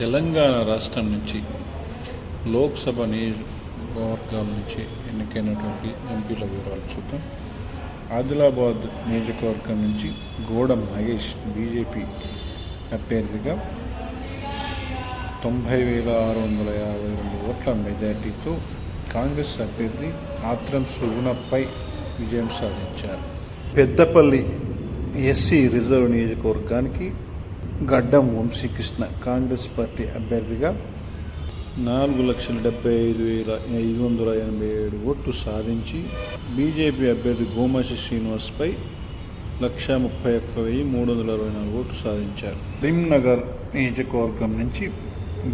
తెలంగాణ రాష్ట్రం నుంచి లోక్సభ నియోజకవర్గాల నుంచి ఎన్నికైనటువంటి ఎంపీల వివరాలు చూద్దాం. ఆదిలాబాద్ నియోజకవర్గం నుంచి గోడం నాగేష్ బీజేపీ అభ్యర్థిగా తొంభై వేల ఆరు వందల యాభై రెండు ఓట్ల మెజార్టీతో కాంగ్రెస్ అభ్యర్థి ఆత్రం సుగుణపై విజయం సాధించారు. పెద్దపల్లి ఎస్సీ రిజర్వ్ నియోజకవర్గానికి గడ్డం వంశీకృష్ణ కాంగ్రెస్ పార్టీ అభ్యర్థిగా నాలుగు లక్షల డెబ్బై ఐదు వేల ఐదు వందల ఎనభై ఏడు ఓట్లు సాధించి బీజేపీ అభ్యర్థి గోమాసి శ్రీనివాస్పై లక్ష ముప్పై ఒక్క వెయ్యి మూడు వందల అరవై నాలుగు ఓట్లు సాధించారు. కరీంనగర్ నియోజకవర్గం నుంచి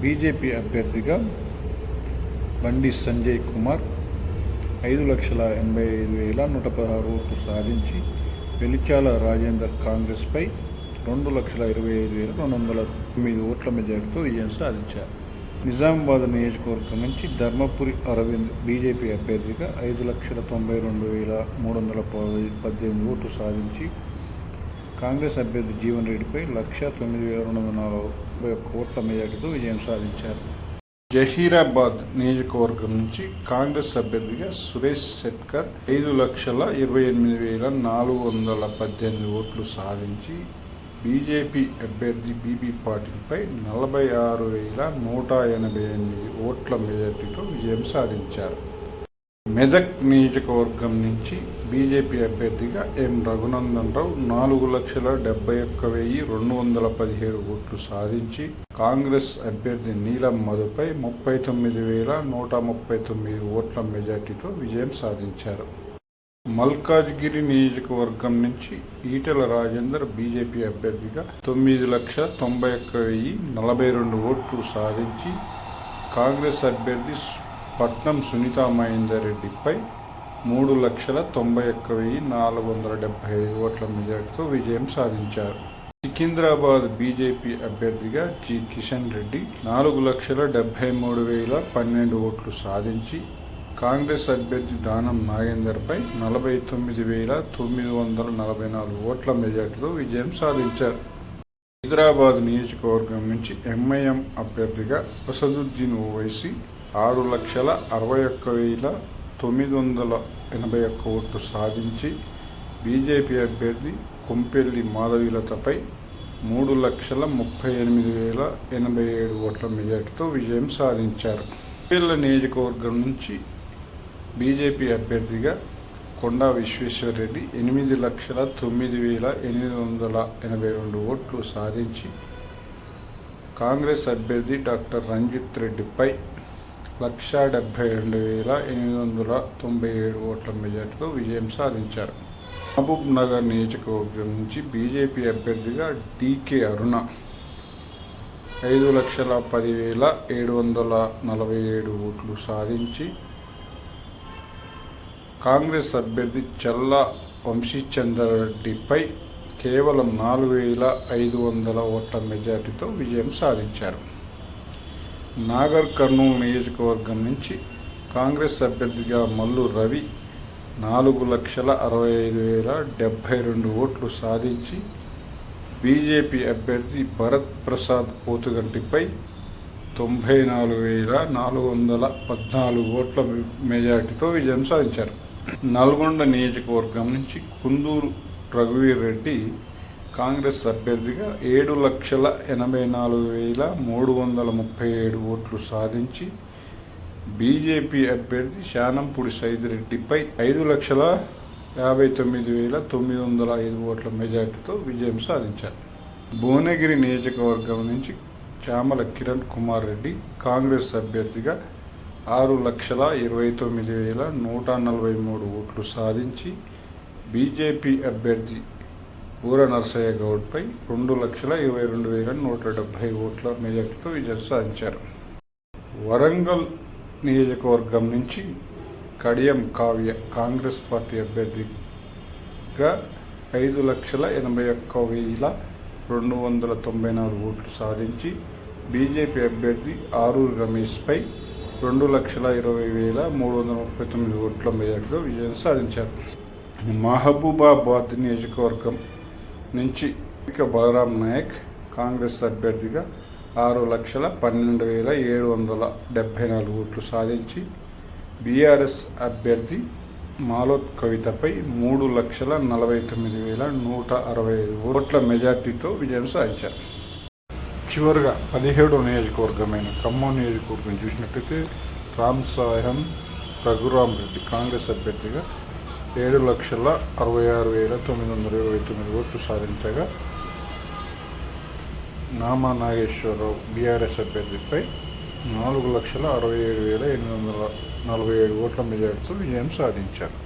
బీజేపీ అభ్యర్థిగా బండి సంజయ్ కుమార్ ఐదు లక్షల ఎనభై ఐదు వేల నూట పదహారు ఓట్లు సాధించి వెలిచాల రాజేందర్ కాంగ్రెస్పై రెండు లక్షల ఇరవై ఐదు వేల రెండు వందల తొమ్మిది ఓట్ల మెజార్టీతో విజయం సాధించారు. నిజామాబాద్ నియోజకవర్గం నుంచి ధర్మపురి అరవింద్ బీజేపీ అభ్యర్థిగా ఐదు లక్షల తొంభై రెండు వేల మూడు వందల పద్దెనిమిది ఓట్లు సాధించి కాంగ్రెస్ అభ్యర్థి జీవన్ రెడ్డిపై లక్ష తొమ్మిది వేల రెండు వందల నలభై ఒక్క ఓట్ల మెజార్టీతో విజయం సాధించారు. జహీరాబాద్ నియోజకవర్గం నుంచి కాంగ్రెస్ అభ్యర్థిగా సురేష్ శెట్కర్ ఐదు లక్షల ఇరవై ఎనిమిది వేల నాలుగు వందల పద్దెనిమిది ఓట్లు సాధించి బీజేపీ అభ్యర్థి బీబీ పాటిల్పై నలభై ఆరు వేల నూట ఎనభై ఎనిమిది ఓట్ల మెజార్టీతో విజయం సాధించారు. మెదక్ నియోజకవర్గం నుంచి బీజేపీ అభ్యర్థిగా ఎం రఘునందన్ రావు నాలుగు లక్షల డెబ్బై ఒక్క వెయ్యి రెండు వందల పదిహేడు ఓట్లు సాధించి కాంగ్రెస్ అభ్యర్థి నీలం మధుపై ముప్పై తొమ్మిది వేల నూట ముప్పై తొమ్మిది ఓట్ల మెజార్టీతో విజయం సాధించారు. మల్కాజ్గిరి నియోజకవర్గం నుంచి ఈటల రాజేందర్ బీజేపీ అభ్యర్థిగా తొమ్మిది లక్ష తొంభై ఒక్క వెయ్యి నలభై రెండు ఓట్లు సాధించి కాంగ్రెస్ అభ్యర్థి పట్నం సునీతా మహేందర్ రెడ్డిపై మూడు లక్షల తొంభై ఒక్క వెయ్యి నాలుగు వందల డెబ్బై ఐదు ఓట్ల మెజార్టీతో విజయం సాధించారు. సికింద్రాబాద్ బీజేపీ అభ్యర్థిగా జి కిషన్ రెడ్డి నాలుగు లక్షల డెబ్బై మూడు వేల పన్నెండు ఓట్లు సాధించి కాంగ్రెస్ అభ్యర్థి దానం నాగేందర్పై నలభై తొమ్మిది వేల తొమ్మిది వందల నలభై నాలుగు ఓట్ల మెజార్టీతో విజయం సాధించారు. హైదరాబాద్ నియోజకవర్గం నుంచి ఎంఐఎం అభ్యర్థిగా అసదుద్దీన్ ఓవైసీ ఆరు లక్షల అరవై ఒక్క వేల తొమ్మిది వందల ఎనభై ఒక్క ఓట్లు సాధించి బీజేపీ అభ్యర్థి కొంపెల్లి మాధవీలతపై మూడు లక్షల ముప్పై ఎనిమిది వేల ఎనభై ఏడు ఓట్ల మెజార్టీతో విజయం సాధించారు. పిల్ల నియోజకవర్గం నుంచి బీజేపీ అభ్యర్థిగా కొండా విశ్వేశ్వరరెడ్డి ఎనిమిది లక్షల తొమ్మిది వేల ఎనిమిది వందల ఎనభై రెండు ఓట్లు సాధించి కాంగ్రెస్ అభ్యర్థి డాక్టర్ రంజిత్ రెడ్డిపై లక్ష డెబ్బై రెండు వేల ఎనిమిది వందల తొంభై ఏడు ఓట్ల మెజార్టీతో విజయం సాధించారు. మహబూబ్ నగర్ నియోజకవర్గం నుంచి బీజేపీ అభ్యర్థిగా డీకే అరుణ ఐదు లక్షల పదివేల ఏడు వందల నలభై ఏడు ఓట్లు సాధించి కాంగ్రెస్ అభ్యర్థి చల్లా వంశీచంద్రరెడ్డిపై కేవలం నాలుగు వేల ఐదు వందల ఓట్ల మెజార్టీతో విజయం సాధించారు. నాగర్ కర్నూలు నియోజకవర్గం నుంచి కాంగ్రెస్ అభ్యర్థిగా మల్లు రవి నాలుగు లక్షల అరవై ఐదు వేల డెబ్భై రెండు ఓట్లు సాధించి బీజేపీ అభ్యర్థి భరత్ ప్రసాద్ పోతుగంటిపై తొంభై నాలుగు వేల నాలుగు వందల పద్నాలుగు ఓట్ల మెజార్టీతో విజయం సాధించారు. నల్గొండ నియోజకవర్గం నుంచి కుందూరు రఘువీర్ రెడ్డి కాంగ్రెస్ అభ్యర్థిగా ఏడు లక్షల ఎనభై నాలుగు వేల మూడు వందల ముప్పై ఏడు ఓట్లు సాధించి బీజేపీ అభ్యర్థి శానంపూడి సైదిరెడ్డిపై ఐదు లక్షల యాభై తొమ్మిది వేల తొమ్మిది వందల ఐదు ఓట్ల మెజార్టీతో విజయం సాధించారు. భువనగిరి నియోజకవర్గం నుంచి చామల కిరణ్ కుమార్ రెడ్డి కాంగ్రెస్ అభ్యర్థిగా ఆరు లక్షల ఇరవై తొమ్మిది వేల నూట నలభై మూడు ఓట్లు సాధించి బీజేపీ అభ్యర్థి బూర నరసయ్య గౌడ్పై రెండు లక్షల ఇరవై రెండు వేల నూట డెబ్భై ఓట్ల మెజార్టీతో విజయం సాధించారు. వరంగల్ నియోజకవర్గం నుంచి కడియం కావ్య కాంగ్రెస్ పార్టీ అభ్యర్థిగా ఐదు లక్షల ఎనభై ఒక్క వేల రెండు వందల తొంభై నాలుగు ఓట్లు సాధించి బీజేపీ అభ్యర్థి ఆరు రమేష్పై రెండు లక్షల ఇరవై వేల మూడు వందల ముప్పై తొమ్మిది ఓట్ల మెజార్టీతో విజయం సాధించారు. మహబూబాబాద్ నియోజకవర్గం నుంచి బలరాం నాయక్ కాంగ్రెస్ అభ్యర్థిగా ఆరు లక్షల పన్నెండు వేల ఏడు వందల డెబ్భై నాలుగు ఓట్లు సాధించి బీఆర్ఎస్ అభ్యర్థి మాలోత్ కవితపై మూడు లక్షల నలభై తొమ్మిది వేల నూట అరవై ఐదు ఓట్ల మెజార్టీతో విజయం సాధించారు. చివరిగా పదిహేడో నియోజకవర్గమైన ఖమ్మం నియోజకవర్గం చూసినట్టయితే రామ్ సాయం రఘురామ్ రెడ్డి కాంగ్రెస్ అభ్యర్థిగా ఏడు లక్షల అరవై ఆరు వేల తొమ్మిది వందల ఇరవై తొమ్మిది ఓట్లు సాధించగా నామా నాగేశ్వరరావు బీఆర్ఎస్ అభ్యర్థిపై నాలుగు లక్షల అరవై ఏడు వేల ఎనిమిది వందల నలభై ఏడు ఓట్ల మెజార్టీతో విజయం సాధించారు.